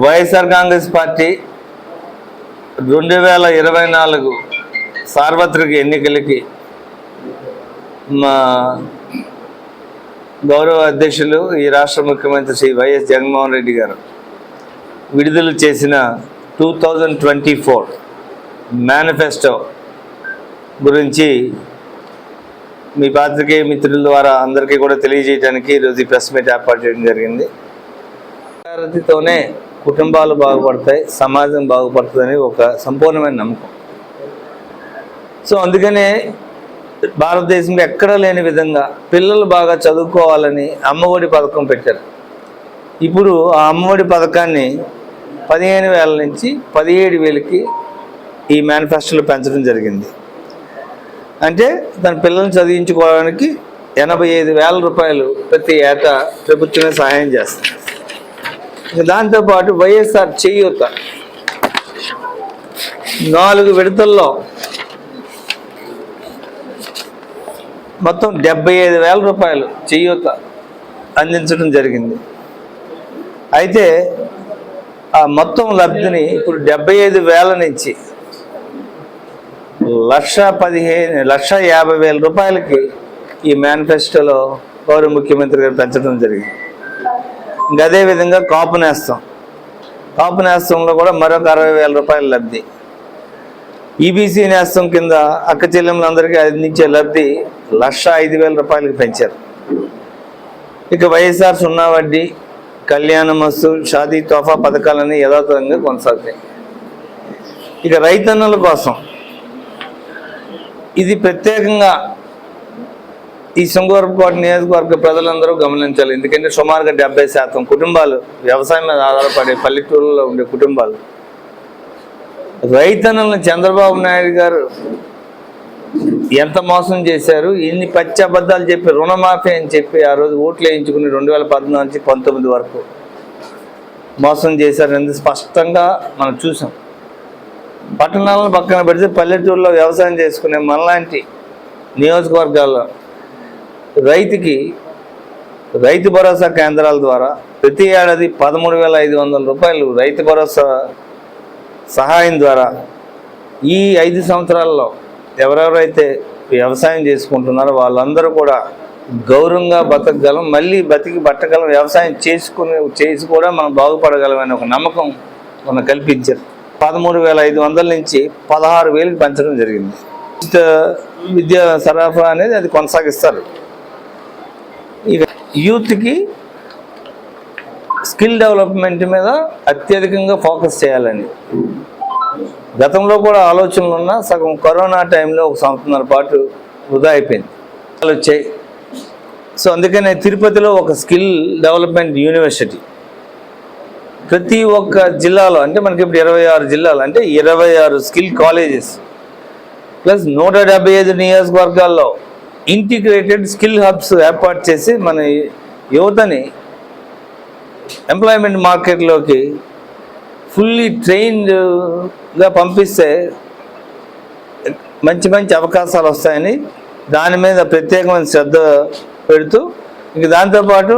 YSR Congress party రెండు వేల ఇరవై నాలుగు సార్వత్రిక ఎన్నికలకి మా గౌరవ అధ్యక్షులు ఈ రాష్ట్ర ముఖ్యమంత్రి శ్రీ వైఎస్ జగన్మోహన్ రెడ్డి గారు విడుదల చేసిన two thousand twenty four manifesto గురించి మీ పాత్రికేయ మిత్రుల ద్వారా అందరికీ కూడా తెలియజేయడానికి ఈరోజు ప్రెస్ మీట్ ఏర్పాటు చేయడం జరిగింది. తోనే కుటుంబాలు బాగుపడతాయి సమాజం బాగుపడుతుందని ఒక సంపూర్ణమైన నమ్మకం. సో అందుకనే భారతదేశంలో ఎక్కడా లేని విధంగా పిల్లలు బాగా చదువుకోవాలని అమ్మఒడి పథకం పెట్టారు. ఇప్పుడు ఆ అమ్మఒడి పథకాన్ని పదిహేను వేల నుంచి పదిహేడు వేలకి ఈ మేనిఫెస్టోలో పెంచడం జరిగింది. అంటే తన పిల్లల్ని చదివించుకోవడానికి ఎనభై ఐదు వేల రూపాయలు ప్రతి ఏటా ప్రభుత్వమే సహాయం చేస్తుంది. దాంతోపాటు వైఎస్ఆర్ చేయూత. నాలుగు విడతల్లో మొత్తం డెబ్బై ఐదు వేల రూపాయలు చేయూత అందించడం జరిగింది. అయితే ఆ మొత్తం లబ్ధిని ఇప్పుడు డెబ్బై ఐదు వేల నుంచి లక్ష పదిహేను లక్ష యాభై వేల రూపాయలకి ఈ మేనిఫెస్టోలో గౌరవ ముఖ్యమంత్రి గారు పెంచడం జరిగింది. ఇంకా అదేవిధంగా కాపు నేస్తం. కాపు నేస్తంలో కూడా మరొక అరవై వేల రూపాయల లబ్ధి. ఈబీసీ నేస్తం కింద అక్క చెల్లెములందరికీ అందించే లబ్ధి లక్ష ఐదు వేల రూపాయలకి పెంచారు. ఇక వైఎస్ఆర్ సున్నా వడ్డీ కళ్యాణ మస్తు షాదీ తోఫా పథకాలన్నీ యథాతథంగా కొనసాగుతాయి. ఇక రైతన్నుల కోసం ఇది ప్రత్యేకంగా ఈ శృంగవరపుకోట నియోజకవర్గ ప్రజలందరూ గమనించాలి. ఎందుకంటే సుమారుగా డెబ్బై శాతం కుటుంబాలు వ్యవసాయం మీద ఆధారపడే పల్లెటూళ్ళలో ఉండే కుటుంబాలు. రైతన్నులను చంద్రబాబు నాయుడు గారు ఎంత మోసం చేశారు ఎన్ని పచ్చబద్ధాలు చెప్పి రుణమాఫీ అని చెప్పి ఆ రోజు ఓట్లు వేయించుకుని రెండు వేల పద్నాలుగు నుంచి పంతొమ్మిది వరకు మోసం చేశారు ఎంత స్పష్టంగా మనం చూసాం. పట్టణాలను పక్కన పెడితే పల్లెటూరులో వ్యవసాయం చేసుకునే మనలాంటి నియోజకవర్గాల్లో రైతుకి రైతు భరోసా కేంద్రాల ద్వారా ప్రతి ఏడాది పదమూడు వేల ఐదు వందల రూపాయలు రైతు భరోసా సహాయం ద్వారా ఈ ఐదు సంవత్సరాల్లో ఎవరెవరైతే వ్యవసాయం చేసుకుంటున్నారో వాళ్ళందరూ కూడా గౌరవంగా బతకగలం మళ్ళీ బతికి బట్టగలం వ్యవసాయం చేసుకుని చేసి కూడా మనం బాగుపడగలమనే ఒక నమ్మకం మనం కల్పించారు. పదమూడు వేల ఐదు వందల నుంచి పదహారు వేలకు పెంచడం జరిగింది. ఉచిత విద్యా సరఫరా అనేది అది కొనసాగిస్తారు. ఇక యూత్కి స్కిల్ డెవలప్మెంట్ మీద అత్యధికంగా ఫోకస్ చేయాలని గతంలో కూడా ఆలోచనలు ఉన్నా సగం కరోనా టైంలో ఒక సంవత్సరాల పాటు వృధా అయిపోయింది. వచ్చాయి సో అందుకనే తిరుపతిలో ఒక స్కిల్ డెవలప్మెంట్ యూనివర్సిటీ. ప్రతి ఒక్క జిల్లాలో అంటే మనకి ఇప్పుడు ఇరవై ఆరు జిల్లాలు అంటే ఇరవై ఆరు స్కిల్ కాలేజెస్. ప్లస్ నూట డెబ్బై ఐదు నియోజకవర్గాల్లో ఇంటిగ్రేటెడ్ స్కిల్ హబ్స్ ఏర్పాటు చేసి మన యువతని ఎంప్లాయ్మెంట్ మార్కెట్లోకి ఫుల్లీ ట్రైన్డ్గా పంపిస్తే మంచి మంచి అవకాశాలు వస్తాయని దాని మీద ప్రత్యేకమైన శ్రద్ధ పెడుతూ ఇంక దాంతోపాటు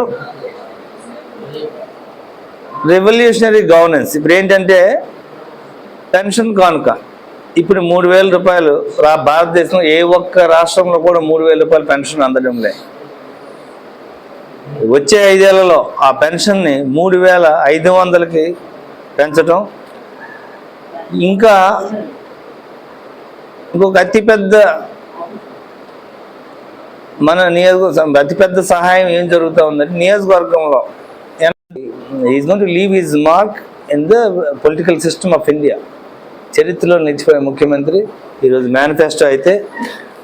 రెవల్యూషనరీ గవర్నెన్స్ ఇప్పుడు ఏంటంటే పెన్షన్ కానుక. ఇప్పుడు మూడు వేల రూపాయలు రా భారతదేశం ఏ ఒక్క రాష్ట్రంలో కూడా మూడు వేల రూపాయలు పెన్షన్ అందడం లే. వచ్చే ఐదేళ్ళలో ఆ పెన్షన్ని మూడు వేల ఐదు వందలకి పెంచడం ఇంకా ఇంకొక అతిపెద్ద మన నియోజకవర్గం అతిపెద్ద సహాయం ఏం జరుగుతూ ఉందంటే నియోజకవర్గంలో is gone to leave his mark in the political system of India. చరిత్రలో నిలిచిపోయే ముఖ్యమంత్రి ఈరోజు మేనిఫెస్టో అయితే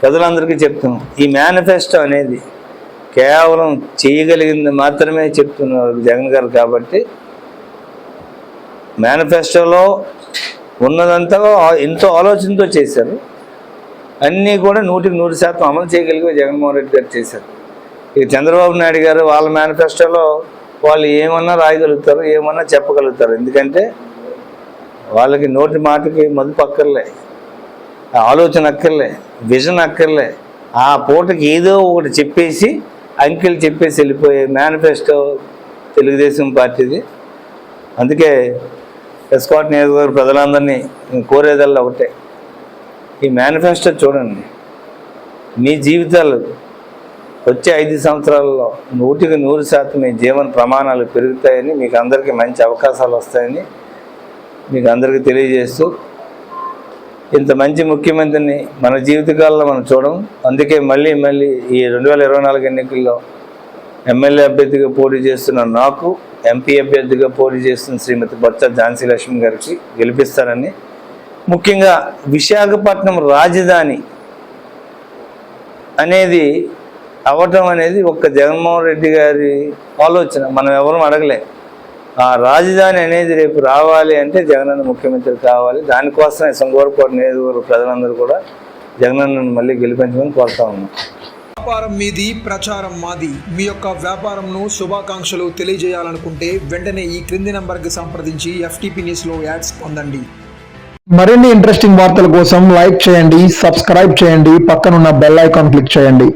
ప్రజలందరికీ చెప్తున్నాం. ఈ మేనిఫెస్టో అనేది కేవలం చేయగలిగింది మాత్రమే చెప్తున్నారు జగన్ గారు కాబట్టి మేనిఫెస్టోలో ఉన్నదంతా ఎంతో ఆలోచనతో చేశారు. అన్నీ కూడా నూటికి నూరు శాతం అమలు చేయగలిగే జగన్మోహన్ రెడ్డి గారు చేశారు. ఇక చంద్రబాబు నాయుడు గారు వాళ్ళ మేనిఫెస్టోలో వాళ్ళు ఏమన్నా రాయగలుగుతారు ఏమన్నా చెప్పగలుగుతారు ఎందుకంటే వాళ్ళకి నోటి మాటకి మదుపు అక్కర్లే ఆలోచన అక్కర్లే విజన్ అక్కర్లే. ఆ పూటకి ఏదో ఒకటి చెప్పేసి అంకెలు చెప్పేసి వెళ్ళిపోయే మేనిఫెస్టో తెలుగుదేశం పార్టీది. అందుకే ఎస్కాట్ నియోజకవర్గ ప్రజలందరినీ కోరేదల్లా ఒకటే. ఈ మేనిఫెస్టో చూడండి. మీ జీవితాలు వచ్చే ఐదు సంవత్సరాల్లో నూటికి నూరు శాతం మీ జీవన ప్రమాణాలు పెరుగుతాయని మీకు అందరికీ మంచి అవకాశాలు వస్తాయని మీకు అందరికీ తెలియజేస్తూ ఇంత మంచి ముఖ్యమంత్రిని మన జీవితకాలంలో మనం చూడం. అందుకే మళ్ళీ మళ్ళీ ఈ రెండు వేల ఇరవై నాలుగు ఎన్నికల్లో ఎమ్మెల్యే అభ్యర్థిగా పోటీ చేస్తున్న నాకు ఎంపీ అభ్యర్థిగా పోటీ చేస్తున్న శ్రీమతి బొత్స ఝాన్సీ లక్ష్మి గారికి గెలిపిస్తారని ముఖ్యంగా విశాఖపట్నం రాజధాని అనేది అవటం అనేది ఒక్క జగన్మోహన్ రెడ్డి గారి ఆలోచన. మనం ఎవరూ అడగలే. ఆ రాజధాని అనేది రేపు రావాలి అంటే జగనన్న ముఖ్యమంత్రి కావాలి. దానికోసమే సంగోరపాటు నియోజకవర్గ ప్రజలందరూ కూడా జగనన్నను మళ్ళీ గెలిపించమని కోరుతా ఉన్నాం. వ్యాపారం మీది ప్రచారం మాది. మీ యొక్క వ్యాపారంను శుభాకాంక్షలు తెలియజేయాలనుకుంటే వెంటనే ఈ క్రింది నంబర్కి సంప్రదించి ఎఫ్టీపీ న్యూస్లో యాడ్స్ పొందండి. మరిన్ని ఇంట్రెస్టింగ్ వార్తల కోసం లైక్ చేయండి సబ్స్క్రైబ్ చేయండి పక్కనున్న బెల్ ఐకాన్ క్లిక్ చేయండి.